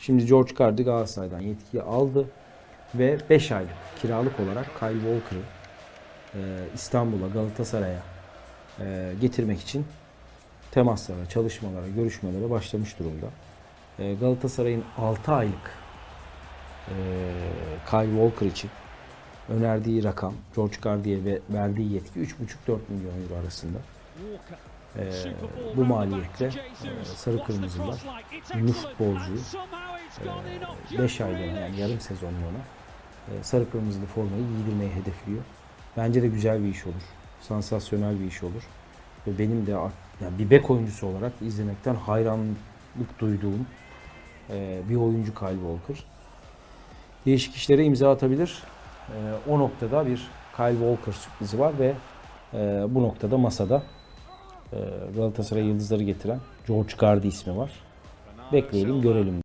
Şimdi George Cardi Galatasaray'dan yetkiyi aldı ve 5 aylık kiralık olarak Kyle Walker'ı e, İstanbul'a, Galatasaray'a e, getirmek için temaslara, çalışmalara, görüşmelere başlamış durumda. E, Galatasaray'ın 6 aylık e, Kyle Walker için önerdiği rakam George Cardi'ye ve verdiği yetki 3,5-4 milyon euro arasında. E, bu maliyetle e, Sarı Kırmızılar ünlü futbolcuyu 5 aylığına yani yarım sezonluğuna e, Sarı Kırmızılı formayı giydirmeyi hedefliyor. Bence de güzel bir iş olur. Sansasyonel bir iş olur. Ve benim de yani bir bek oyuncusu olarak izlemekten hayranlık duyduğum e, bir oyuncu Kyle Walker. Değişik işlere imza atabilir. E, o noktada bir Kyle Walker sürprizi var ve e, bu noktada masada Galatasaray yıldızları getiren George Cardi ismi var. Bekleyelim görelim.